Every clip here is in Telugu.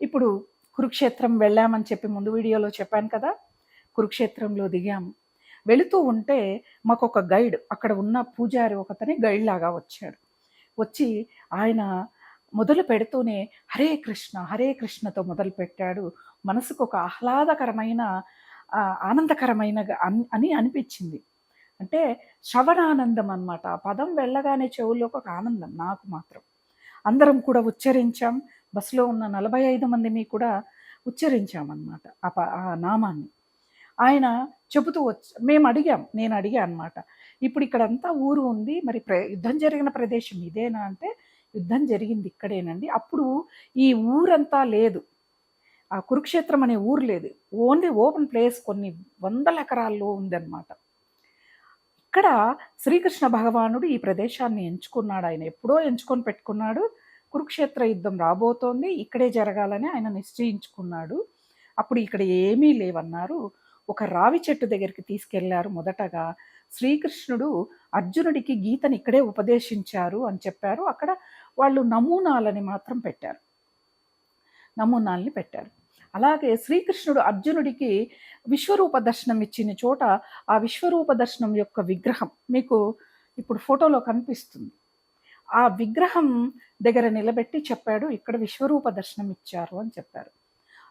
ఇప్పుడు కురుక్షేత్రం వెళ్ళామని చెప్పి ముందు వీడియోలో చెప్పాను కదా కురుక్షేత్రంలో దిగాము. వెళుతూ ఉంటే మాకు ఒక గైడ్ అక్కడ ఉన్న పూజారి ఒకతని గైడ్ లాగా వచ్చాడు. వచ్చి ఆయన మొదలు పెడుతూనే హరే కృష్ణ హరే కృష్ణతో మొదలు పెట్టాడు. మనసుకు ఒక ఆహ్లాదకరమైన ఆనందకరమైన అని అనిపించింది. అంటే శ్రవణానందం అన్నమాట. ఆ పదం వెళ్ళగానే చెవుల్లోకి ఒక ఆనందం నాకు మాత్రం. అందరం కూడా ఉచ్చరించాం. బస్సులో ఉన్న నలభై ఐదు మందిని కూడా ఉచ్చరించామన్నమాట. ఆ ప- ఆ నామాన్ని. ఆయన చెబుతూ వచ్చి మేము అడిగాం నేను అడిగా అనమాట ఇప్పుడు ఇక్కడంతా ఊరు ఉంది మరి ప్ర యుద్ధం జరిగిన ప్రదేశం ఇదేనా అంటే యుద్ధం జరిగింది ఇక్కడేనండి. అప్పుడు ఈ ఊరంతా లేదు. ఆ కురుక్షేత్రం అనే ఊరు లేదు. ఓన్లీ ఓపెన్ ప్లేస్ కొన్ని వందల ఎకరాల్లో ఉందన్నమాట. ఇక్కడ శ్రీకృష్ణ భగవానుడు ఈ ప్రదేశాన్ని ఎంచుకున్నాడు. ఆయన ఎప్పుడో ఎంచుకొని పెట్టుకున్నాడు. కురుక్షేత్ర యుద్ధం రాబోతోంది. ఇక్కడే జరగాలని ఆయన నిశ్చయించుకున్నాడు. అప్పుడు ఇక్కడ ఏమీ లేవన్నారు. ఒక రావి చెట్టు దగ్గరికి తీసుకెళ్ళారు మొదటగా. శ్రీకృష్ణుడు అర్జునుడికి గీతని ఇక్కడే ఉపదేశించారు అని చెప్పారు. అక్కడ వాళ్ళు నమూనాలని మాత్రం పెట్టారు. నమూనాల్ని పెట్టారు. అలాగే శ్రీకృష్ణుడు అర్జునుడికి విశ్వరూప దర్శనం ఇచ్చిన చోట ఆ విశ్వరూప దర్శనం యొక్క విగ్రహం మీకు ఇప్పుడు ఫోటోలో కనిపిస్తుంది. ఆ విగ్రహం దగ్గర నిలబెట్టి చెప్పాడు ఇక్కడ విశ్వరూప దర్శనం ఇచ్చారు అని చెప్పారు.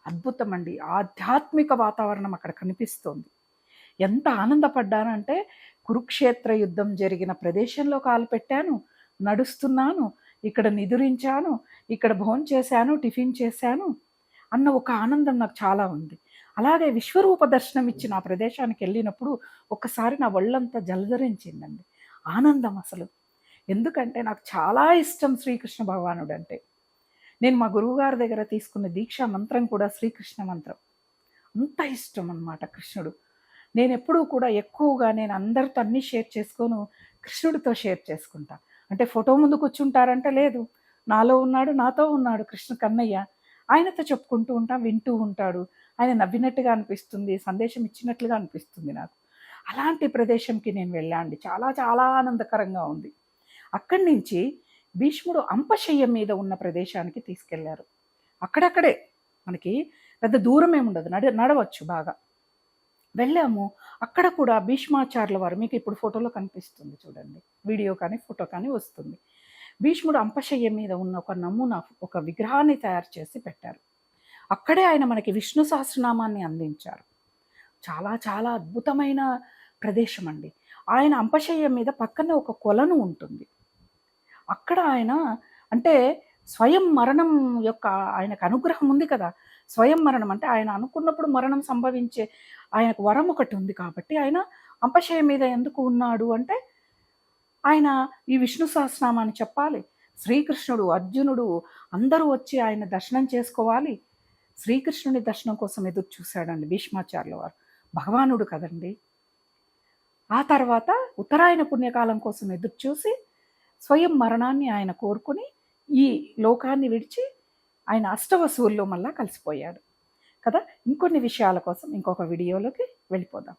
అద్భుతం అండి. ఆధ్యాత్మిక వాతావరణం అక్కడ కనిపిస్తోంది. ఎంత ఆనందపడ్డానంటే కురుక్షేత్ర యుద్ధం జరిగిన ప్రదేశంలో కాలు పెట్టాను నడుస్తున్నాను ఇక్కడ నిదురించాను ఇక్కడ భోజనం చేశాను టిఫిన్ చేశాను అన్న ఒక ఆనందం నాకు చాలా ఉంది. అలాగే విశ్వరూప దర్శనం ఇచ్చిన ఆ ప్రదేశానికి వెళ్ళినప్పుడు ఒక్కసారి నా ఒళ్ళంతా జలధరించిందండి. ఆనందం అసలు. ఎందుకంటే నాకు చాలా ఇష్టం శ్రీకృష్ణ భగవానుడు అంటే నేను మా గురువుగారి దగ్గర తీసుకున్న దీక్షా మంత్రం కూడా శ్రీకృష్ణ మంత్రం. అంత ఇష్టం అన్నమాట కృష్ణుడు. నేను ఎప్పుడూ కూడా ఎక్కువగా నేను అందరితో అన్నీ షేర్ చేసుకోను కృష్ణుడితో షేర్ చేసుకుంటా. అంటే ఫోటో ముందు కూర్చుంటారంటే లేదు. నాలో ఉన్నాడు నాతో ఉన్నాడు కృష్ణ కన్నయ్య. ఆయనతో చెప్పుకుంటూ ఉంటా వింటూ ఉంటాడు. ఆయన నవ్వినట్టుగా అనిపిస్తుంది సందేశం ఇచ్చినట్లుగా అనిపిస్తుంది నాకు. అలాంటి ప్రదేశంకి నేను వెళ్ళాండి చాలా చాలా ఆనందకరంగా ఉంది. అక్కడి నుంచి భీష్ముడు అంపశయ్య మీద ఉన్న ప్రదేశానికి తీసుకెళ్ళారు. అక్కడక్కడే మనకి పెద్ద దూరం ఏముండదు ఉండదు. నడ నడవచ్చు బాగా. వెళ్ళాము. అక్కడ కూడా భీష్మాచార్యుల వారు మీకు ఇప్పుడు ఫోటోలో కనిపిస్తుంది చూడండి. వీడియో కానీ ఫోటో కానీ వస్తుంది. భీష్ముడు అంపశయ్య మీద ఉన్న ఒక నమూనా ఒక విగ్రహాన్ని తయారు చేసి పెట్టారు. అక్కడే ఆయన మనకి విష్ణు సహస్రనామాన్ని అందించారు. చాలా చాలా అద్భుతమైన ప్రదేశం అండి ఆయన అంపశయ్య మీద పక్కన ఒక కొలను ఉంటుంది. అక్కడ ఆయన అంటే స్వయం మరణం యొక్క ఆయనకు అనుగ్రహం ఉంది కదా. స్వయం మరణం అంటే ఆయన అనుకున్నప్పుడు మరణం సంభవించే ఆయనకు వరం ఒకటి ఉంది కాబట్టి ఆయన అంపశయ మీద ఎందుకు ఉన్నాడు అంటే ఆయన ఈ విష్ణు సహస్రనామాన్ని చెప్పాలి. శ్రీకృష్ణుడు అర్జునుడు అందరూ వచ్చి ఆయన దర్శనం చేసుకోవాలి. శ్రీకృష్ణుని దర్శనం కోసం ఎదురు చూశాడండి భీష్మాచార్యుల వారు. భగవానుడు కదండి. ఆ తర్వాత ఉత్తరాయణ పుణ్యకాలం కోసం ఎదురు చూసి స్వయం మరణాన్ని ఆయన కోరుకుని ఈ లోకాన్ని విడిచి ఆయన అష్టవసువుల్లో మళ్ళా కలిసిపోయాడు. కదా? ఇంకొన్ని విషయాల కోసం ఇంకొక వీడియోలోకి వెళ్ళిపోదాం.